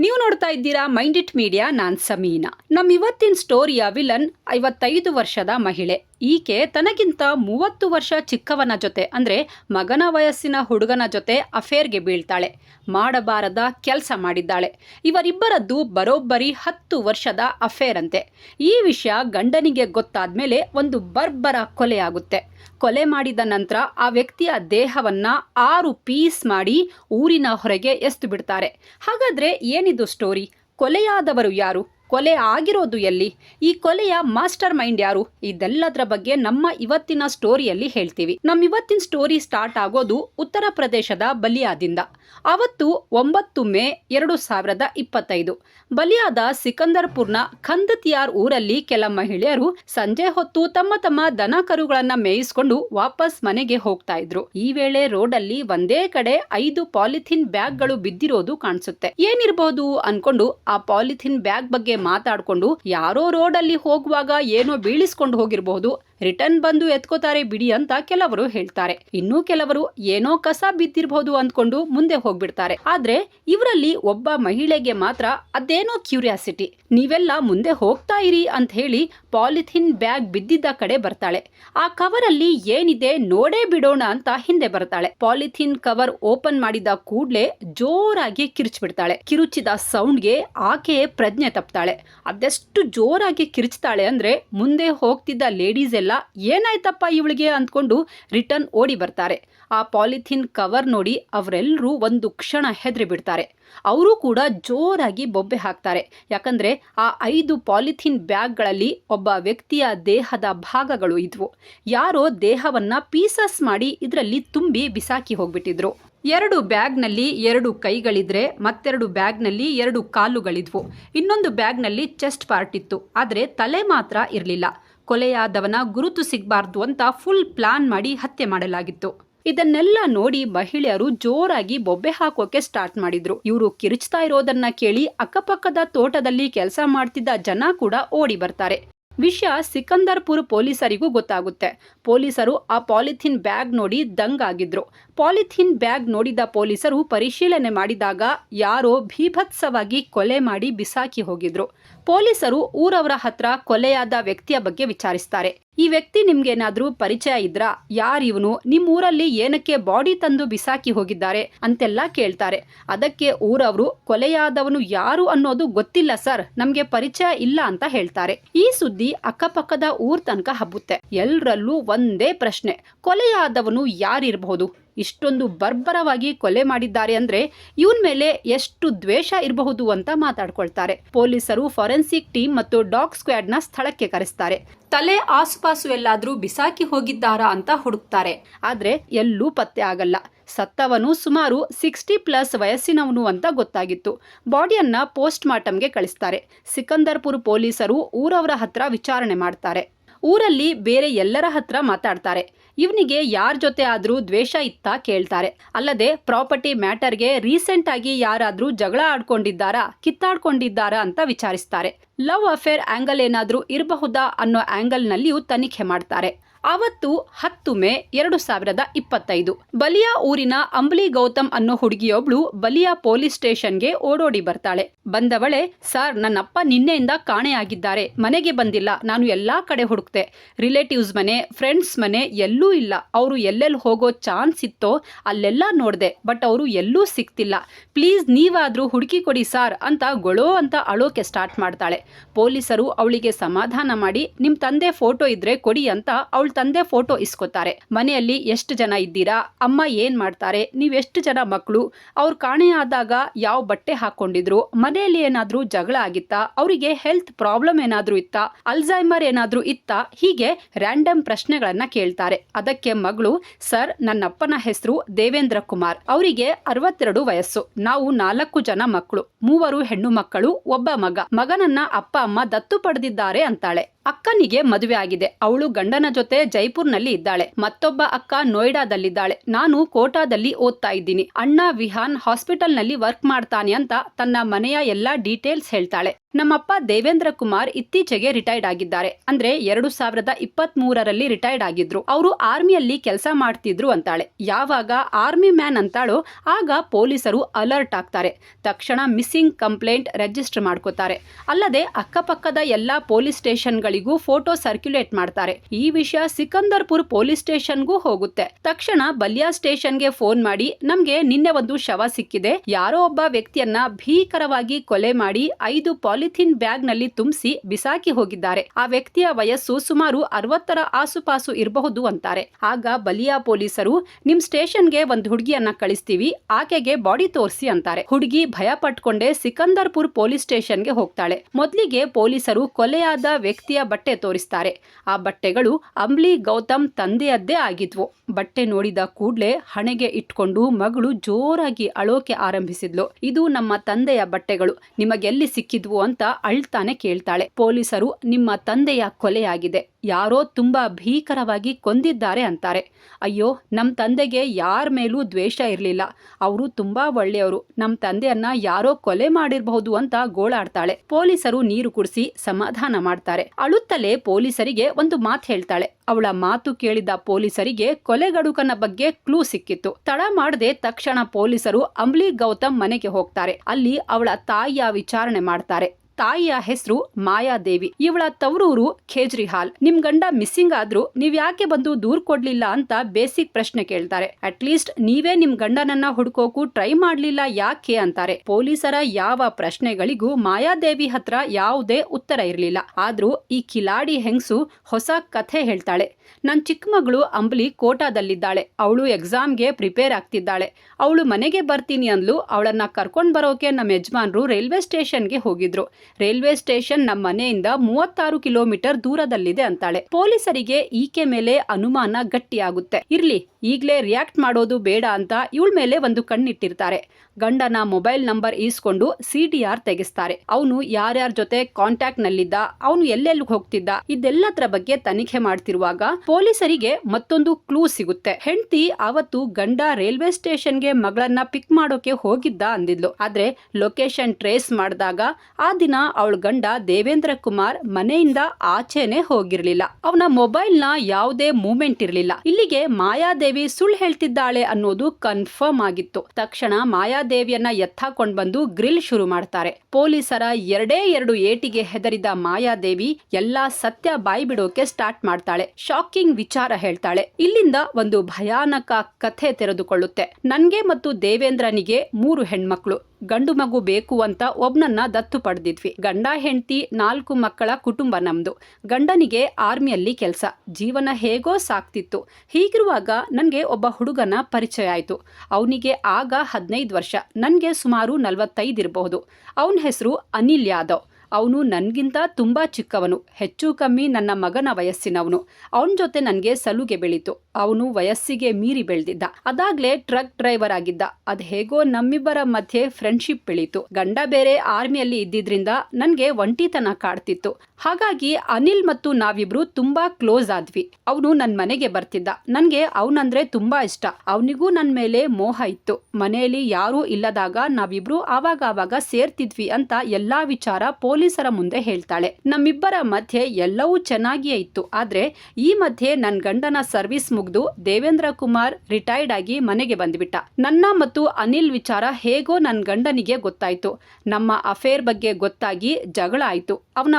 ನೀವು ನೋಡ್ತಾ ಇದ್ದೀರಾ ಮೈಂಡ್ ಇಟ್ ಮೀಡಿಯಾ, ನಾನ್ ಸಮೀನಾ. ನಮ್ಮ ಇವತ್ತಿನ ಸ್ಟೋರಿಯ ವಿಲನ್ ಐವತ್ತೈದು ವರ್ಷದ ಮಹಿಳೆ. ಈಕೆ ತನಗಿಂತ ಮೂವತ್ತು ವರ್ಷ ಚಿಕ್ಕವನ ಜೊತೆ, ಅಂದರೆ ಮಗನ ವಯಸ್ಸಿನ ಹುಡುಗನ ಜೊತೆ ಅಫೇರ್ಗೆ ಬೀಳ್ತಾಳೆ, ಮಾಡಬಾರದ ಕೆಲಸ ಮಾಡಿದ್ದಾಳೆ. ಇವರಿಬ್ಬರದ್ದು ಬರೋಬ್ಬರಿ ಹತ್ತು ವರ್ಷದ ಅಫೇರ್ ಅಂತೆ ಈ ವಿಷಯ ಗಂಡನಿಗೆ ಗೊತ್ತಾದ ಮೇಲೆ ಒಂದು ಬರ್ಬರ ಕೊಲೆಯಾಗುತ್ತೆ. ಕೊಲೆ ಮಾಡಿದ ನಂತರ ಆ ವ್ಯಕ್ತಿಯ ದೇಹವನ್ನ ಆರು ಪೀಸ್ ಮಾಡಿ ಊರಿನ ಹೊರಗೆ ಎಸ್ತು ಬಿಡ್ತಾರೆ. ಹಾಗಾದ್ರೆ ಏನಿದು ಸ್ಟೋರಿ ಕೊಲೆಯಾದವರು ಯಾರು? ಕೊಲೆ ಆಗಿರೋದು ಎಲ್ಲಿ? ಈ ಕೊಲೆಯ ಮಾಸ್ಟರ್ ಮೈಂಡ್ ಯಾರು? ಇದೆಲ್ಲದರ ಬಗ್ಗೆ ನಮ್ಮ ಇವತ್ತಿನ ಸ್ಟೋರಿಯಲ್ಲಿ ಹೇಳ್ತೀವಿ. ನಮ್ಮ ಇವತ್ತಿನ ಸ್ಟೋರಿ ಸ್ಟಾರ್ಟ್ ಆಗೋದು ಉತ್ತರ ಪ್ರದೇಶದ ಬಲಿಯಾದಿಂದ. ಅವತ್ತು ಒಂಬತ್ತು ಮೇ ಎರಡು ಸಾವಿರದ ಇಪ್ಪತ್ತೈದು. ಬಲಿಯಾದ ಸಿಕಂದರ್ಪುರ್ನ ಖಂದತಿಯಾರ್ ಊರಲ್ಲಿ ಕೆಲ ಮಹಿಳೆಯರು ಸಂಜೆ ಹೊತ್ತು ತಮ್ಮ ತಮ್ಮ ದನ ಕರುಗಳನ್ನ ಮೇಯಿಸಿಕೊಂಡು ವಾಪಸ್ ಮನೆಗೆ ಹೋಗ್ತಾ ಇದ್ರು. ಈ ವೇಳೆ ರೋಡಲ್ಲಿ ಒಂದೇ ಕಡೆ ಐದು ಪಾಲಿಥಿನ್ ಬ್ಯಾಗ್ಗಳು ಬಿದ್ದಿರೋದು ಕಾಣಿಸುತ್ತೆ. ಏನಿರಬಹುದು ಅನ್ಕೊಂಡು ಆ ಪಾಲಿಥಿನ್ ಬ್ಯಾಗ್ ಬಗ್ಗೆ ಮಾತಾಡ್ಕೊಂಡು ಯಾರೋ ರೋಡಲ್ಲಿ ಹೋಗುವಾಗ ಏನೋ ಬೀಳಿಸ್ಕೊಂಡು ಹೋಗಿರಬಹುದು. ರಿಟರ್ನ್ ಬಂದು ಎತ್ಕೋತಾರೆ ಬಿಡಿ ಅಂತ ಕೆಲವರು ಹೇಳ್ತಾರೆ. ಇನ್ನು ಕೆಲವರು ಏನೋ ಕಸ ಬಿದ್ದಿರಬಹುದು ಅಂದ್ಕೊಂಡು ಮುಂದೆ ಹೋಗ್ಬಿಡ್ತಾರೆ. ಆದ್ರೆ ಇವರಲ್ಲಿ ಒಬ್ಬ ಮಹಿಳೆಗೆ ಮಾತ್ರ ಅದೇನೋ ಕ್ಯೂರಿಯಾಸಿಟಿ. ನೀವೆಲ್ಲ ಮುಂದೆ ಹೋಗ್ತಾ ಇರಿ ಅಂತ ಹೇಳಿ ಪಾಲಿಥಿನ್ ಬ್ಯಾಗ್ ಬಿದ್ದಿದ್ದ ಕಡೆ ಬರ್ತಾಳೆ. ಆ ಕವರ್ ಅಲ್ಲಿ ಏನಿದೆ ನೋಡೇ ಬಿಡೋಣ ಅಂತ ಹಿಂದೆ ಬರ್ತಾಳೆ. ಪಾಲಿಥಿನ್ ಕವರ್ ಓಪನ್ ಮಾಡಿದ ಕೂಡ್ಲೆ ಜೋರಾಗಿ ಕಿರುಚ್ಬಿಡ್ತಾಳೆ. ಕಿರುಚಿದ ಸೌಂಡ್ಗೆ ಆಕೆ ಪ್ರಜ್ಞೆ ತಪ್ತಾಳೆ. ಅದೆಷ್ಟು ಜೋರಾಗಿ ಕಿರುಚ್ತಾಳೆ ಅಂದ್ರೆ ಮುಂದೆ ಹೋಗ್ತಿದ್ದ ಲೇಡೀಸ್ ಎಲ್ಲ ಏನಾಯ್ತಪ್ಪ ಇವಳಿಗೆ ಅಂದ್ಕೊಂಡು ರಿಟರ್ನ್ ಓಡಿ ಬರ್ತಾರೆ. ಆ ಪಾಲಿಥಿನ್ ಕವರ್ ನೋಡಿ ಅವರೆಲ್ಲರೂ ಒಂದು ಕ್ಷಣ ಹೆದರಿ ಬಿಡ್ತಾರೆ. ಅವರು ಕೂಡ ಜೋರಾಗಿ ಬೊಬ್ಬೆ ಹಾಕ್ತಾರೆ. ಯಾಕಂದ್ರೆ ಆ ಐದು ಪಾಲಿಥಿನ್ ಬ್ಯಾಗ್ಗಳಲ್ಲಿ ಒಬ್ಬ ವ್ಯಕ್ತಿಯ ದೇಹದ ಭಾಗಗಳು ಇದ್ವು. ಯಾರೋ ದೇಹವನ್ನ ಪೀಸಸ್ ಮಾಡಿ ಇದರಲ್ಲಿ ತುಂಬಿ ಬಿಸಾಕಿ ಹೋಗ್ಬಿಟ್ಟಿದ್ರು. ಎರಡು ಬ್ಯಾಗ್ನಲ್ಲಿ ಎರಡು ಕೈಗಳಿದ್ರೆ ಮತ್ತೆರಡು ಬ್ಯಾಗ್ನಲ್ಲಿ ಎರಡು ಕಾಲುಗಳಿದ್ವು. ಇನ್ನೊಂದು ಬ್ಯಾಗ್ನಲ್ಲಿ ಚೆಸ್ಟ್ ಪಾರ್ಟ್ ಇತ್ತು. ಆದರೆ ತಲೆ ಮಾತ್ರ ಇರಲಿಲ್ಲ. ಕೊಲೆಯಾದವನ ಗುರುತು ಸಿಗಬಾರ್ದು ಅಂತ ಫುಲ್ ಪ್ಲಾನ್ ಮಾಡಿ ಹತ್ಯೆ ಮಾಡಲಾಗಿತ್ತು. ಇದನ್ನೆಲ್ಲ ನೋಡಿ ಮಹಿಳೆಯರು ಜೋರಾಗಿ ಬೊಬ್ಬೆ ಹಾಕೋಕೆ ಸ್ಟಾರ್ಟ್ ಮಾಡಿದ್ರು. ಇವರು ಕಿರುಚ್ತಾ ಇರೋದನ್ನ ಕೇಳಿ ಅಕ್ಕಪಕ್ಕದ ತೋಟದಲ್ಲಿ ಕೆಲಸ ಮಾಡ್ತಿದ್ದ ಜನ ಕೂಡ ಓಡಿ ಬರ್ತಾರೆ. ವಿಷಯ ಸಿಕಂದರ್ಪುರ್ ಪೊಲೀಸರಿಗೂ ಗೊತ್ತಾಗುತ್ತೆ. ಪೊಲೀಸರು ಆ ಪಾಲಿಥಿನ್ ಬ್ಯಾಗ್ ನೋಡಿ ದಂಗಾಗಿದ್ರು. ಪಾಲಿಥಿನ್ ಬ್ಯಾಗ್ ನೋಡಿದ ಪೊಲೀಸರು ಪರಿಶೀಲನೆ ಮಾಡಿದಾಗ ಯಾರೋ ಭೀಭತ್ಸವಾಗಿ ಕೊಲೆ ಮಾಡಿ ಬಿಸಾಕಿ ಹೋಗಿದ್ರು. ಪೊಲೀಸರು ಊರವರ ಹತ್ರ ಕೊಲೆಯಾದ ವ್ಯಕ್ತಿಯ ಬಗ್ಗೆ ವಿಚಾರಿಸ್ತಾರೆ. ಈ ವ್ಯಕ್ತಿ ನಿಮ್ಗೇನಾದ್ರೂ ಪರಿಚಯ ಇದ್ರಾ? ಯಾರಿವನು ನಿಮ್ಮ ಊರಲ್ಲಿ ಏನಕ್ಕೆ ಬಾಡಿ ತಂದು ಬಿಸಾಕಿ ಹೋಗಿದ್ದಾರೆ ಅಂತೆಲ್ಲ ಕೇಳ್ತಾರೆ. ಅದಕ್ಕೆ ಊರವರು, ಕೊಲೆಯಾದವನು ಯಾರು ಅನ್ನೋದು ಗೊತ್ತಿಲ್ಲ ಸರ್, ನಮ್ಗೆ ಪರಿಚಯ ಇಲ್ಲ ಅಂತ ಹೇಳ್ತಾರೆ. ಈ ಸುದ್ದಿ ಅಕ್ಕಪಕ್ಕದ ಊರ್ ತನಕ ಹಬ್ಬುತ್ತೆ. ಎಲ್ರಲ್ಲೂ ಒಂದೇ ಪ್ರಶ್ನೆ, ಕೊಲೆಯಾದವನು ಯಾರಿರಬಹುದು? ಇಷ್ಟೊಂದು ಬರ್ಬರವಾಗಿ ಕೊಲೆ ಮಾಡಿದ್ದಾರೆ ಅಂದ್ರೆ ಇವನ್ ಮೇಲೆ ಎಷ್ಟು ದ್ವೇಷ ಇರಬಹುದು ಅಂತ ಮಾತಾಡ್ಕೊಳ್ತಾರೆ. ಪೊಲೀಸರು ಫಾರೆನ್ಸಿಕ್ ಟೀಮ್ ಮತ್ತು ಡಾಗ್ ಸ್ಕ್ವಾಡ್ನ ಸ್ಥಳಕ್ಕೆ ಕರೆಸ್ತಾರೆ. ತಲೆ ಆಸುಪಾಸು ಎಲ್ಲಾದ್ರೂ ಬಿಸಾಕಿ ಹೋಗಿದ್ದಾರಾ ಅಂತ ಹುಡುಕ್ತಾರೆ. ಆದ್ರೆ ಎಲ್ಲೂ ಪತ್ತೆ ಆಗಲ್ಲ. ಸತ್ತವನು ಸುಮಾರು ಸಿಕ್ಸ್ಟಿ ಪ್ಲಸ್ ವಯಸ್ಸಿನವನು ಅಂತ ಗೊತ್ತಾಗಿತ್ತು. ಬಾಡಿಯನ್ನ ಪೋಸ್ಟ್ ಮಾರ್ಟಮ್ಗೆ ಕಳಿಸ್ತಾರೆ. ಸಿಕಂದರ್ಪುರ್ ಪೊಲೀಸರು ಊರವರ ಹತ್ರ ವಿಚಾರಣೆ ಮಾಡ್ತಾರೆ. ಊರಲ್ಲಿ ಬೇರೆ ಎಲ್ಲರ ಹತ್ರ ಮಾತಾಡ್ತಾರೆ. ಇವನಿಗೆ ಯಾರ ಜೊತೆ ಆದ್ರೂ ದ್ವೇಷ ಇತ್ತಾ ಕೇಳ್ತಾರೆ. ಅಲ್ಲದೆ ಪ್ರಾಪರ್ಟಿ ಮ್ಯಾಟರ್ಗೆ ರೀಸೆಂಟ್ ಆಗಿ ಯಾರಾದರೂ ಜಗಳ ಆಡ್ಕೊಂಡಿದ್ದಾರಾ, ಕಿತ್ತಾಡ್ಕೊಂಡಿದ್ದಾರಾ ಅಂತ ವಿಚಾರಿಸ್ತಾರೆ. ಲವ್ ಅಫೇರ್ ಆಂಗಲ್ ಏನಾದರೂ ಇರಬಹುದಾ ಅನ್ನೋ ಆಂಗಲ್ನಲ್ಲಿಯೂ ತನಿಖೆ ಮಾಡ್ತಾರೆ. ಅವತ್ತು ಹತ್ತು ಮೇ ಎರಡು ಸಾವಿರದ ಇಪ್ಪತ್ತೈದು. ಬಲಿಯಾ ಊರಿನ ಅಂಬ್ಲಿ ಗೌತಮ್ ಅನ್ನೋ ಹುಡುಗಿಯೊಬ್ಳು ಬಲಿಯಾ ಪೊಲೀಸ್ ಸ್ಟೇಷನ್ಗೆ ಓಡೋಡಿ ಬರ್ತಾಳೆ. ಬಂದವಳೆ, ಸರ್, ನನ್ನಪ್ಪ ನಿನ್ನೆಯಿಂದ ಕಾಣೆಯಾಗಿದ್ದಾರೆ ಮನೆಗೆ ಬಂದಿಲ್ಲ. ನಾನು ಎಲ್ಲಾ ಕಡೆ ಹುಡುಕ್ತೆ ರಿಲೇಟಿವ್ಸ್ ಮನೆ, ಫ್ರೆಂಡ್ಸ್ ಮನೆ ಎಲ್ಲೂ ಇಲ್ಲ. ಅವರು ಎಲ್ಲೆಲ್ಲಿ ಹೋಗೋ ಚಾನ್ಸ್ ಇತ್ತೋ ಅಲ್ಲೆಲ್ಲ ನೋಡಿದೆ. ಬಟ್ ಅವರು ಎಲ್ಲೂ ಸಿಕ್ತಿಲ್ಲ. ಪ್ಲೀಸ್ ನೀವಾದ್ರೂ ಹುಡುಕಿ ಕೊಡಿ ಸಾರ್ ಅಂತ ಗೊಳೋ ಅಂತ ಅಳೋಕೆ ಸ್ಟಾರ್ಟ್ ಮಾಡ್ತಾಳೆ. ಪೊಲೀಸರು ಅವಳಿಗೆ ಸಮಾಧಾನ ಮಾಡಿ, ನಿಮ್ ತಂದೆ ಫೋಟೋ ಇದ್ರೆ ಕೊಡಿ ಅಂತ ಅವಳ ತಂದೆ ಫೋಟೋ ಇಸ್ಕೊತಾರೆ. ಮನೆಯಲ್ಲಿ ಎಷ್ಟು ಜನ ಇದ್ದೀರಾ? ಅಮ್ಮ ಏನ್ ಮಾಡ್ತಾರೆ? ನೀವ್ ಎಷ್ಟು ಜನ ಮಕ್ಕಳು ಅವ್ರು ಕಾಣೆಯಾದಾಗ ಯಾವ ಬಟ್ಟೆ ಹಾಕೊಂಡಿದ್ರು? ಮನೆಯಲ್ಲಿ ಏನಾದ್ರೂ ಜಗಳ ಆಗಿತ್ತಾ? ಅವರಿಗೆ ಹೆಲ್ತ್ ಪ್ರಾಬ್ಲಮ್ ಏನಾದ್ರೂ ಇತ್ತಾ? ಅಲ್ಝೈಮರ್ ಏನಾದ್ರೂ ಇತ್ತಾ? ಹೀಗೆ ರ್ಯಾಂಡಮ್ ಪ್ರಶ್ನೆಗಳನ್ನ ಕೇಳ್ತಾರೆ. ಅದಕ್ಕೆ ಮಗಳು, ಸರ್, ನನ್ನಪ್ಪನ ಹೆಸರು ದೇವೇಂದ್ರ ಕುಮಾರ್. ಅವರಿಗೆ ಅರವತ್ತೆರಡು ವಯಸ್ಸು. ನಾವು ನಾಲ್ಕು ಜನ ಮಕ್ಕಳು ಮೂವರು ಹೆಣ್ಣು ಮಕ್ಕಳು, ಒಬ್ಬ ಮಗ. ಮಗನನ್ನ ಅಪ್ಪ, ಅಮ್ಮ ದತ್ತು ಪಡೆದಿದ್ದಾರೆ ಅಂತಾಳೆ. ಅಕ್ಕನಿಗೆ ಮದುವೆ ಆಗಿದೆ. ಅವಳು ಗಂಡನ ಜೊತೆ ಜೈಪುರ್ನಲ್ಲಿ ಇದ್ದಾಳೆ. ಮತ್ತೊಬ್ಬ ಅಕ್ಕ ನೋಯ್ಡಾದಲ್ಲಿದ್ದಾಳೆ. ನಾನು ಕೋಟಾದಲ್ಲಿ ಓದ್ತಾ ಇದ್ದೀನಿ. ಅಣ್ಣ ವಿಹಾನ್ ಹಾಸ್ಪಿಟಲ್ನಲ್ಲಿ ವರ್ಕ್ ಮಾಡ್ತಾನೆ ಅಂತ ತನ್ನ ಮನೆಯ ಎಲ್ಲಾ ಡೀಟೇಲ್ಸ್ ಹೇಳ್ತಾಳೆ. ನಮ್ಮಪ್ಪ ದೇವೇಂದ್ರ ಕುಮಾರ್ ಇತ್ತೀಚೆಗೆ ರಿಟೈರ್ಡ್ ಆಗಿದ್ದಾರೆ. ಅಂದ್ರೆ ಎರಡು ಸಾವಿರದ ಇಪ್ಪತ್ತ್ ಮೂರರಲ್ಲಿ ರಿಟೈರ್ಡ್ ಆಗಿದ್ರು. ಅವರು ಆರ್ಮಿಯಲ್ಲಿ ಕೆಲಸ ಮಾಡ್ತಿದ್ರು ಅಂತಾಳೆ. ಯಾವಾಗ ಆರ್ಮಿ ಮ್ಯಾನ್ ಅಂತಾಳೋ ಆಗ ಪೊಲೀಸರು ಅಲರ್ಟ್ ಆಗ್ತಾರೆ. ತಕ್ಷಣ ಮಿಸ್ಸಿಂಗ್ ಕಂಪ್ಲೇಂಟ್ ರಿಜಿಸ್ಟರ್ ಮಾಡ್ಕೋತಾರೆ. ಅಲ್ಲದೆ ಅಕ್ಕಪಕ್ಕದ ಎಲ್ಲಾ ಪೊಲೀಸ್ ಸ್ಟೇಷನ್ಗಳಿಗೂ ಫೋಟೋ ಸರ್ಕ್ಯುಲೇಟ್ ಮಾಡ್ತಾರೆ. ಈ ವಿಷಯ ಸಿಕಂದರ್ಪುರ್ ಪೊಲೀಸ್ ಸ್ಟೇಷನ್ಗೂ ಹೋಗುತ್ತೆ. ತಕ್ಷಣ ಬಲಿಯಾ ಸ್ಟೇಷನ್ಗೆ ಫೋನ್ ಮಾಡಿ, ನಮ್ಗೆ ನಿನ್ನೆ ಒಂದು ಶವ ಸಿಕ್ಕಿದೆ. ಯಾರೋ ಒಬ್ಬ ವ್ಯಕ್ತಿಯನ್ನ ಭೀಕರವಾಗಿ ಕೊಲೆ ಮಾಡಿ ಐದು ಪಾಲಿಥಿನ್ ಬ್ಯಾಗ್ನಲ್ಲಿ ತುಂಬಿಸಿ ಬಿಸಾಕಿ ಹೋಗಿದ್ದಾರೆ. ಆ ವ್ಯಕ್ತಿಯ ವಯಸ್ಸು ಸುಮಾರು ಅರವತ್ತರ ಆಸುಪಾಸು ಇರಬಹುದು ಅಂತಾರೆ. ಆಗ ಬಲಿಯಾ ಪೊಲೀಸರು, ನಿಮ್ ಸ್ಟೇಷನ್ಗೆ ಒಂದು ಹುಡುಗಿಯನ್ನ ಕಳಿಸ್ತೀವಿ. ಆಕೆಗೆ ಬಾಡಿ ತೋರಿಸಿ ಅಂತಾರೆ. ಹುಡುಗಿ ಭಯ ಪಟ್ಕೊಂಡೆ ಸಿಕಂದರ್ಪುರ್ ಪೊಲೀಸ್ ಸ್ಟೇಷನ್ಗೆ ಹೋಗ್ತಾಳೆ. ಮೊದಲಿಗೆ ಪೊಲೀಸರು ಕೊಲೆಯಾದ ವ್ಯಕ್ತಿಯ ಬಟ್ಟೆ ತೋರಿಸ್ತಾರೆ. ಆ ಬಟ್ಟೆಗಳು ಅಂಬ್ಲಿ ಗೌತಮ್ ತಂದೆಯದ್ದೇ ಆಗಿದ್ವು. ಬಟ್ಟೆ ನೋಡಿದ ಕೂಡ್ಲೆ ಹಣೆಗೆ ಇಟ್ಕೊಂಡು ಮಗಳು ಜೋರಾಗಿ ಅಳೋಕೆ ಆರಂಭಿಸಿದ್ಲು. ಇದು ನಮ್ಮ ತಂದೆಯ ಬಟ್ಟೆಗಳು. ನಿಮಗೆಲ್ಲಿ ಸಿಕ್ಕಿದ್ವು ಅಂತ ಅಳ್ತಾನೆ ಕೇಳ್ತಾಳೆ. ಪೊಲೀಸರು ನಿಮ್ಮ ತಂದೆಯ ಕೊಲೆಯಾಗಿದೆ. ಯಾರೋ ತುಂಬಾ ಭೀಕರವಾಗಿ ಕೊಂದಿದ್ದಾರೆ ಅಂತಾರೆ. ಅಯ್ಯೋ ನಮ್ಮ ತಂದೆಗೆ ಯಾರ ಮೇಲೂ ದ್ವೇಷ ಇರಲಿಲ್ಲ. ಅವರು ತುಂಬಾ ಒಳ್ಳೆಯವರು. ನಮ್ಮ ತಂದೆಯನ್ನ ಯಾರೋ ಕೊಲೆ ಮಾಡಿರಬಹುದು ಅಂತ ಗೋಳಾಡ್ತಾಳೆ. ಪೊಲೀಸರು ನೀರು ಕುಡಿಸಿ ಸಮಾಧಾನ ಮಾಡ್ತಾರೆ. ಅಳುತ್ತಲೇ ಪೊಲೀಸರಿಗೆ ಒಂದು ಮಾತು ಹೇಳ್ತಾಳೆ. ಅವಳ ಮಾತು ಕೇಳಿದ ಪೊಲೀಸರಿಗೆ ಕೊಲೆಗಡುಕನ ಬಗ್ಗೆ ಕ್ಲೂ ಸಿಕ್ಕಿತ್ತು. ತಡ ಮಾಡದೆ ತಕ್ಷಣ ಪೊಲೀಸರು ಅಂಬ್ಲಿ ಗೌತಮ್ ಮನೆಗೆ ಹೋಗ್ತಾರೆ. ಅಲ್ಲಿ ಅವಳ ತಾಯಿಯ ವಿಚಾರಣೆ ಮಾಡ್ತಾರೆ. ತಾಯಿಯ ಹೆಸರು ಮಾಯಾದೇವಿ. ಇವಳ ತವರೂರು ಖೇಜ್ರಿಹಾಲ್. ನಿಮ್ ಗಂಡ ಮಿಸ್ಸಿಂಗ್ ಆದ್ರೂ ನೀವ್ ಯಾಕೆ ಬಂದು ದೂರ್ ಕೊಡ್ಲಿಲ್ಲ ಅಂತ ಬೇಸಿಕ್ ಪ್ರಶ್ನೆ ಕೇಳ್ತಾರೆ. ಅಟ್ಲೀಸ್ಟ್ ನೀವೇ ನಿಮ್ ಗಂಡನನ್ನ ಹುಡ್ಕೋಕು ಟ್ರೈ ಮಾಡ್ಲಿಲ್ಲ ಯಾಕೆ ಅಂತಾರೆ. ಪೊಲೀಸರ ಯಾವ ಪ್ರಶ್ನೆಗಳಿಗೂ ಮಾಯಾದೇವಿ ಹತ್ರ ಯಾವುದೇ ಉತ್ತರ ಇರಲಿಲ್ಲ. ಆದ್ರೂ ಈ ಕಿಲಾಡಿ ಹೆಂಗ್ಸು ಹೊಸ ಕಥೆ ಹೇಳ್ತಾಳೆ. ನನ್ ಚಿಕ್ಕಮಗಳು ಅಂಬ್ಲಿ ಕೋಟಾದಲ್ಲಿದ್ದಾಳೆ. ಅವಳು ಎಕ್ಸಾಮ್ಗೆ ಪ್ರಿಪೇರ್ ಆಗ್ತಿದ್ದಾಳೆ. ಅವಳು ಮನೆಗೆ ಬರ್ತೀನಿ ಅಂದ್ಲು, ಅವಳನ್ನ ಕರ್ಕೊಂಡ್ ಬರೋಕೆ ನಮ್ಮ ಯಜಮಾನ್ರು ರೈಲ್ವೆ ಸ್ಟೇಷನ್ಗೆ ಹೋಗಿದ್ರು. ರೈಲ್ವೆ ಸ್ಟೇಷನ್ ನಮ್ಮ ಮನೆಯಿಂದ ಮೂವತ್ತಾರು ಕಿಲೋಮೀಟರ್ ದೂರದಲ್ಲಿದೆ ಅಂತಾಳೆ. ಪೊಲೀಸರಿಗೆ ಈಕೆ ಮೇಲೆ ಅನುಮಾನ ಗಟ್ಟಿಯಾಗುತ್ತೆ. ಇರ್ಲಿ, ಈಗ್ಲೇ ರಿಯಾಕ್ಟ್ ಮಾಡೋದು ಬೇಡ ಅಂತ ಇವಳ ಮೇಲೆ ಒಂದು ಕಣ್ಣಿಟ್ಟಿರ್ತಾರೆ. ಗಂಡನ ಮೊಬೈಲ್ ನಂಬರ್ ಈಸ್ಕೊಂಡು ಸಿ ಡಿ ಆರ್ ತೆಗೆಸ್ತಾರೆ. ಅವನು ಯಾರ್ಯಾರ ಜೊತೆ ಕಾಂಟ್ಯಾಕ್ಟ್ ನಲ್ಲಿದ್ದ, ಅವನು ಎಲ್ಲೆಲ್ಲಿ ಹೋಗ್ತಿದ್ದ ಇದೆಲ್ಲದ್ರ ಬಗ್ಗೆ ತನಿಖೆ ಮಾಡ್ತಿರುವಾಗ ಪೊಲೀಸರಿಗೆ ಮತ್ತೊಂದು ಕ್ಲೂ ಸಿಗುತ್ತೆ. ಹೆಂಡತಿ ಅವತ್ತು ಗಂಡ ರೈಲ್ವೆ ಸ್ಟೇಷನ್ಗೆ ಮಗಳನ್ನ ಪಿಕ್ ಮಾಡೋಕೆ ಹೋಗಿದ್ದ ಅಂದಿದ್ಲು. ಆದ್ರೆ ಲೊಕೇಶನ್ ಟ್ರೇಸ್ ಮಾಡಿದಾಗ ಆ ದಿನ ಅವಳ ಗಂಡ ದೇವೇಂದ್ರ ಕುಮಾರ್ ಮನೆಯಿಂದ ಆಚೆನೆ ಹೋಗಿರ್ಲಿಲ್ಲ. ಅವನ ಮೊಬೈಲ್ನ ಯಾವುದೇ ಮೂಮೆಂಟ್ ಇರಲಿಲ್ಲ. ಇಲ್ಲಿಗೆ ಮಾಯಾದೇವಿ ಸುಳ್ಳು ಹೇಳ್ತಿದ್ದಾಳೆ ಅನ್ನೋದು ಕನ್ಫರ್ಮ್ ಆಗಿತ್ತು. ತಕ್ಷಣ ಮಾಯಾದೇವಿಯನ್ನ ಎತ್ತಾಕೊಂಡ್ ಬಂದು ಗ್ರಿಲ್ ಶುರು ಮಾಡ್ತಾರೆ. ಪೊಲೀಸರ ಎರಡೇ ಎರಡು ಏಟಿಗೆ ಹೆದರಿದ ಮಾಯಾದೇವಿ ಎಲ್ಲಾ ಸತ್ಯ ಬಾಯಿ ಬಿಡೋಕೆ ಸ್ಟಾರ್ಟ್ ಮಾಡ್ತಾಳೆ. ಶಾಕಿಂಗ್ ವಿಚಾರ ಹೇಳ್ತಾಳೆ. ಇಲ್ಲಿಂದ ಒಂದು ಭಯಾನಕ ಕಥೆ ತೆರೆದುಕೊಳ್ಳುತ್ತೆ. ನನ್ಗೆ ಮತ್ತು ದೇವೇಂದ್ರನಿಗೆ ಮೂರು ಹೆಣ್ಮಕ್ಳು. ಗಂಡು ಮಗು ಬೇಕು ಅಂತ ಒಬ್ನನ್ನ ದತ್ತು ಪಡೆದಿದ್ವಿ. ಗಂಡ, ಹೆಂಡತಿ, ನಾಲ್ಕು ಮಕ್ಕಳ ಕುಟುಂಬ ನಮ್ದು. ಗಂಡನಿಗೆ ಆರ್ಮಿಯಲ್ಲಿ ಕೆಲಸ. ಜೀವನ ಹೇಗೋ ಸಾಕ್ತಿತ್ತು. ಹೀಗಿರುವಾಗ ನನಗೆ ಒಬ್ಬ ಹುಡುಗನ ಪರಿಚಯ ಆಯಿತು. ಅವನಿಗೆ ಆಗ ಹದಿನೈದು ವರ್ಷ. ನನಗೆ ಸುಮಾರು ನಲವತ್ತೈದು ಇರಬಹುದು. ಅವನ ಹೆಸರು ಅನಿಲ್ ಯಾದವ್. ಅವನು ನನಗಿಂತ ತುಂಬ ಚಿಕ್ಕವನು, ಹೆಚ್ಚು ಕಮ್ಮಿ ನನ್ನ ಮಗನ ವಯಸ್ಸಿನವನು. ಅವನ ಜೊತೆ ನನಗೆ ಸಲುಗೆ ಬೆಳೀತು. ಅವನು ವಯಸ್ಸಿಗೆ ಮೀರಿ ಬೆಳೆದಿದ್ದ. ಅದಾಗ್ಲೇ ಟ್ರಕ್ ಡ್ರೈವರ್ ಆಗಿದ್ದ. ಅದು ಹೇಗೋ ನಮ್ಮಿಬ್ಬರ ಮಧ್ಯೆ ಫ್ರೆಂಡ್ಶಿಪ್ ಬೆಳೀತು. ಗಂಡ ಬೇರೆ ಆರ್ಮಿಯಲ್ಲಿ ಇದ್ದಿದ್ರಿಂದ ನನಗೆ ಒಂಟಿತನ ಕಾಡ್ತಿತ್ತು. ಹಾಗಾಗಿ ಅನಿಲ್ ಮತ್ತು ನಾವಿಬ್ರು ತುಂಬಾ ಕ್ಲೋಸ್ ಆದ್ವಿ. ಅವನು ನನ್ನ ಮನೆಗೆ ಬರ್ತಿದ್ದ. ನನಗೆ ಅವನಂದ್ರೆ ತುಂಬಾ ಇಷ್ಟ. ಅವನಿಗೂ ನನ್ನ ಮೇಲೆ ಮೋಹ ಇತ್ತು. ಮನೆಯಲ್ಲಿ ಯಾರೂ ಇಲ್ಲದಾಗ ನಾವಿಬ್ರು ಆವಾಗ ಆವಾಗ ಸೇರ್ತಿದ್ವಿ ಅಂತ ಎಲ್ಲಾ ವಿಚಾರ ಪೊಲೀಸರ ಮುಂದೆ ಹೇಳ್ತಾಳೆ. ನಮ್ಮಿಬ್ಬರ ಮಧ್ಯೆ ಎಲ್ಲವೂ ಚೆನ್ನಾಗಿಯೇ ಇತ್ತು. ಆದ್ರೆ ಈ ಮಧ್ಯೆ ನನ್ನ ಗಂಡನ ಸರ್ವಿಸ್ ಮುಗಿದು ದೇವೇಂದ್ರ ಕುಮಾರ್ ರಿಟೈರ್ಡ್ ಆಗಿ ಮನೆಗೆ ಬಂದ್ಬಿಟ್ಟ. ನನ್ನ ಮತ್ತು ಅನಿಲ್ ವಿಚಾರ ಹೇಗೋ ನನ್ನ ಗಂಡನಿಗೆ ಗೊತ್ತಾಯ್ತು. ನಮ್ಮ ಅಫೇರ್ ಬಗ್ಗೆ ಗೊತ್ತಾಗಿ ಜಗಳ ಆಯ್ತು. ಅವನ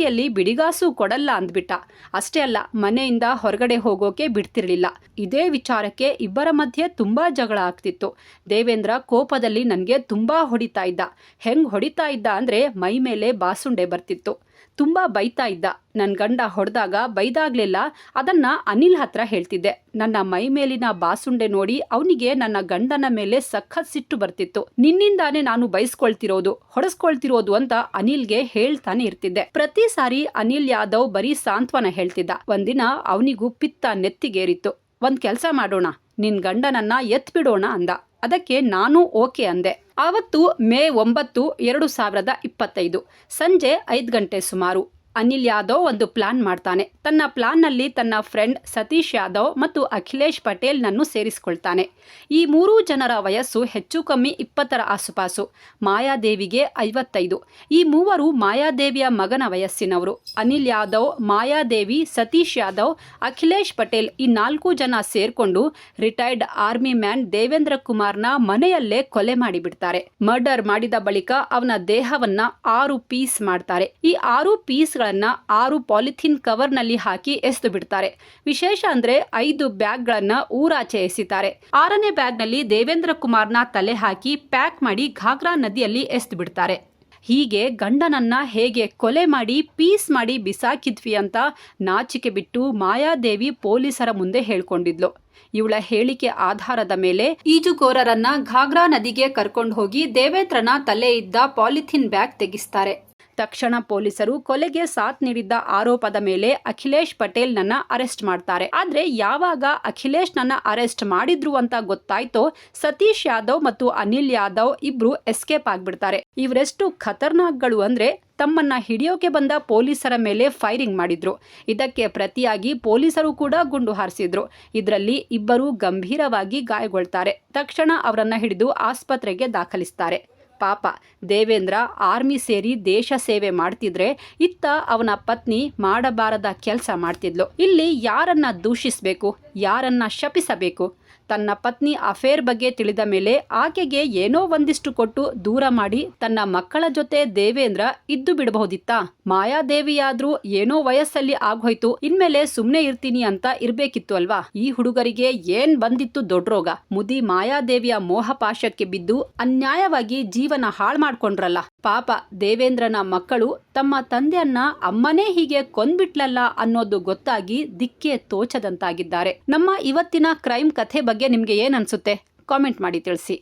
ಪ್ರಾಪರ್ಟಿಯಲ್ಲಿ ಬಿಡಿಗಾಸು ಕೊಡಲ್ಲ ಅಂದ್ಬಿಟ್ಟ. ಅಷ್ಟೇ ಅಲ್ಲ, ಮನೆಯಿಂದ ಹೊರಗಡೆ ಹೋಗೋಕೆ ಬಿಡ್ತಿರ್ಲಿಲ್ಲ. ಇದೇ ವಿಚಾರಕ್ಕೆ ಇಬ್ಬರ ಮಧ್ಯೆ ತುಂಬಾ ಜಗಳ ಆಗ್ತಿತ್ತು. ದೇವೇಂದ್ರ ಕೋಪದಲ್ಲಿ ನನಗೆ ತುಂಬಾ ಹೊಡಿತಾ ಇದ್ದ. ಹೆಂಗ್ ಹೊಡಿತಾ ಇದ್ದ ಅಂದ್ರೆ ಮೈ ಮೇಲೆ ಬಾಸುಂಡೆ ಬರ್ತಿತ್ತು. ತುಂಬಾ ಬೈತಾ ಇದ್ದ. ನನ್ನ ಗಂಡ ಹೊಡೆದಾಗ ಬೈದಾಗ್ಲೆಲ್ಲ. ಅದನ್ನ ಅನಿಲ್ ಹತ್ರ ಹೇಳ್ತಿದ್ದೆ. ನನ್ನ ಮೈ ಮೇಲಿನ ಬಾಸುಂಡೆ ನೋಡಿ ಅವನಿಗೆ ನನ್ನ ಗಂಡನ ಮೇಲೆ ಸಖತ್ ಸಿಟ್ಟು ಬರ್ತಿತ್ತು. ನಿನ್ನಿಂದಾನೇ ನಾನು ಬೈಸ್ಕೊಳ್ತಿರೋದು, ಹೊಡೆಸ್ಕೊಳ್ತಿರೋದು ಅಂತ ಅನಿಲ್ಗೆ ಹೇಳ್ತಾನೆ ಇರ್ತಿದ್ದೆ. ಪ್ರತಿ ಸಾರಿ ಅನಿಲ್ ಯಾದವ್ ಬರೀ ಸಾಂತ್ವನ ಹೇಳ್ತಿದ್ದ. ಒಂದಿನ ಅವನಿಗೂ ಪಿತ್ತ ನೆತ್ತಿಗೇರಿತ್ತು. ಒಂದ್ ಕೆಲಸ ಮಾಡೋಣ. ನಿನ್ ಗಂಡನನ್ನ ಎತ್ಬಿಡೋಣ ಅಂದ. ಅದಕ್ಕೆ ನಾನು ಓಕೆ ಅಂದೆ. ಆವತ್ತು ಮೇ ಒಂಬತ್ತು ಎರಡು ಸಾವಿರದ ಇಪ್ಪತ್ತೈದು ಸಂಜೆ ಐದು ಗಂಟೆ ಸುಮಾರು. ಅನಿಲ್ ಯಾದವ್ ಒಂದು ಪ್ಲಾನ್ ಮಾಡ್ತಾನೆ. ತನ್ನ ಪ್ಲಾನ್ನಲ್ಲಿ ತನ್ನ ಫ್ರೆಂಡ್ ಸತೀಶ್ ಯಾದವ್ ಮತ್ತು ಅಖಿಲೇಶ್ ಪಟೇಲ್ನನ್ನು ಸೇರಿಸಿಕೊಳ್ತಾನೆ. ಈ ಮೂರೂ ಜನರ ವಯಸ್ಸು ಹೆಚ್ಚು ಕಮ್ಮಿ ಇಪ್ಪತ್ತರ ಆಸುಪಾಸು, ಮಾಯಾದೇವಿಗೆ ಐವತ್ತೈದು. ಈ ಮೂವರು ಮಾಯಾದೇವಿಯ ಮಗನ ವಯಸ್ಸಿನವರು. ಅನಿಲ್ ಯಾದವ್, ಮಾಯಾದೇವಿ, ಸತೀಶ್ ಯಾದವ್, ಅಖಿಲೇಶ್ ಪಟೇಲ್ ಈ ನಾಲ್ಕು ಜನ ಸೇರಿಕೊಂಡು ರಿಟೈರ್ಡ್ ಆರ್ಮಿ ಮ್ಯಾನ್ ದೇವೇಂದ್ರ ಕುಮಾರ್ನ ಮನೆಯಲ್ಲೇ ಕೊಲೆ ಮಾಡಿಬಿಡ್ತಾರೆ. ಮರ್ಡರ್ ಮಾಡಿದ ಬಳಿಕ ಅವನ ದೇಹವನ್ನ ಆರು ಪೀಸ್ ಮಾಡ್ತಾರೆ. ಈ ಆರು ಪೀಸ್ಗಳನ್ನ ಆರು ಪಾಲಿಥಿನ್ ಕವರ್ನಲ್ಲಿ ಹಾಕಿ ಎಸೆದು ಬಿಡ್ತಾರೆ. ವಿಶೇಷ ಅಂದ್ರೆ ಐದು ಬ್ಯಾಗ್ಗಳನ್ನು ಊರಾಚೆ ಎಸಿತಾರೆ. ಆರನೇ ಬ್ಯಾಗ್ನಲ್ಲಿ ದೇವೇಂದ್ರ ಕುಮಾರ್ನ ತಲೆ ಹಾಕಿ ಪ್ಯಾಕ್ ಮಾಡಿ ಘಾಗ್ರಾ ನದಿಯಲ್ಲಿ ಎಸೆದು ಬಿಡ್ತಾರೆ. ಹೀಗೆ ಗಂಡನನ್ನ ಹೇಗೆ ಕೊಲೆ ಮಾಡಿ ಪೀಸ್ ಮಾಡಿ ಬಿಸಾಕಿದ್ವಿ ಅಂತ ನಾಚಿಕೆ ಬಿಟ್ಟು ಮಾಯಾದೇವಿ ಪೊಲೀಸರ ಮುಂದೆ ಹೇಳ್ಕೊಂಡಿದ್ಲು. ಇವಳ ಹೇಳಿಕೆ ಆಧಾರದ ಮೇಲೆ ಈಜುಕೋರರನ್ನ ಘಾಗ್ರಾ ನದಿಗೆ ಕರ್ಕೊಂಡು ಹೋಗಿ ದೇವೇಂದ್ರನ ತಲೆ ಇದ್ದ ಪಾಲಿಥಿನ್ ಬ್ಯಾಗ್ ತೆಗಿಸ್ತಾರೆ. ತಕ್ಷಣ ಪೊಲೀಸರು ಕೊಲೆಗೆ ಸಾಥ್ ನೀಡಿದ್ದ ಆರೋಪದ ಮೇಲೆ ಅಖಿಲೇಶ್ ಪಟೇಲ್ ನನ್ನ ಅರೆಸ್ಟ್ ಮಾಡ್ತಾರೆ. ಆದ್ರೆ ಯಾವಾಗ ಅಖಿಲೇಶ್ ನನ್ನ ಅರೆಸ್ಟ್ ಮಾಡಿದ್ರು ಅಂತ ಗೊತ್ತಾಯ್ತೋ, ಸತೀಶ್ ಯಾದವ್ ಮತ್ತು ಅನಿಲ್ ಯಾದವ್ ಇಬ್ರು ಎಸ್ಕೇಪ್ ಆಗ್ಬಿಡ್ತಾರೆ. ಇವರೆಷ್ಟು ಖತರ್ನಾಕ್ಗಳು ಅಂದ್ರೆ ತಮ್ಮನ್ನ ಹಿಡಿಯೋಕೆ ಬಂದ ಪೊಲೀಸರ ಮೇಲೆ ಫೈರಿಂಗ್ ಮಾಡಿದ್ರು. ಇದಕ್ಕೆ ಪ್ರತಿಯಾಗಿ ಪೊಲೀಸರು ಕೂಡ ಗುಂಡು ಹಾರಿಸಿದ್ರು. ಇದರಲ್ಲಿ ಇಬ್ಬರು ಗಂಭೀರವಾಗಿ ಗಾಯಗೊಳ್ತಾರೆ. ತಕ್ಷಣ ಅವರನ್ನ ಹಿಡಿದು ಆಸ್ಪತ್ರೆಗೆ ದಾಖಲಿಸ್ತಾರೆ. ಪಾಪ. ದೇವೇಂದ್ರ ಆರ್ಮಿ ಸೇರಿ ದೇಶ ಸೇವೆ ಮಾಡ್ತಿದ್ರೆ ಇತ್ತ ಅವನ ಪತ್ನಿ ಮಾಡಬಾರದ ಕೆಲಸ ಮಾಡ್ತಿದ್ಲು. ಇಲ್ಲಿ ಯಾರನ್ನ ದೂಷಿಸಬೇಕು? ಯಾರನ್ನ ಶಪಿಸಬೇಕು? ತನ್ನ ಪತ್ನಿ ಅಫೇರ್ ಬಗ್ಗೆ ತಿಳಿದ ಮೇಲೆ ಆಕೆಗೆ ಏನೋ ಒಂದಿಷ್ಟು ಕೊಟ್ಟು ದೂರ ಮಾಡಿ ತನ್ನ ಮಕ್ಕಳ ಜೊತೆ ದೇವೇಂದ್ರ ಇದ್ದು ಬಿಡಬಹುದಿತ್ತಾ. ಮಾಯಾದೇವಿಯಾದ್ರೂ ಏನೋ ವಯಸ್ಸಲ್ಲಿ ಆಗೋಯ್ತು, ಇನ್ಮೇಲೆ ಸುಮ್ನೆ ಇರ್ತೀನಿ ಅಂತ ಇರ್ಬೇಕಿತ್ತು ಅಲ್ವಾ? ಈ ಹುಡುಗರಿಗೆ ಏನ್ ಬಂದಿತ್ತು ದೊಡ್ಡ ರೋಗ? ಮುದಿ ಮಾಯಾದೇವಿಯ ಮೋಹ ಪಾಶಕ್ಕೆ ಬಿದ್ದು ಅನ್ಯಾಯವಾಗಿ ಜೀವನ ಹಾಳು ಮಾಡ್ಕೊಂಡ್ರಲ್ಲ. ಪಾಪ ದೇವೇಂದ್ರನ ಮಕ್ಕಳು ತಮ್ಮ ತಂದೆಯನ್ನ ಅಮ್ಮನೇ ಹೀಗೆ ಕೊಂದ್ಬಿಟ್ಲಲ್ಲ ಅನ್ನೋದು ಗೊತ್ತಾಗಿ ದಿಕ್ಕೆ ತೋಚದಂತಾಗಿದ್ದಾರೆ. ನಮ್ಮ ಇವತ್ತಿನ ಕ್ರೈಮ್ ಕಥೆ ಬಗ್ಗೆ ನಿಮ್ಗೆ ಏನನ್ಸುತ್ತೆ ಕಾಮೆಂಟ್ ಮಾಡಿ ತಿಳಿಸಿ.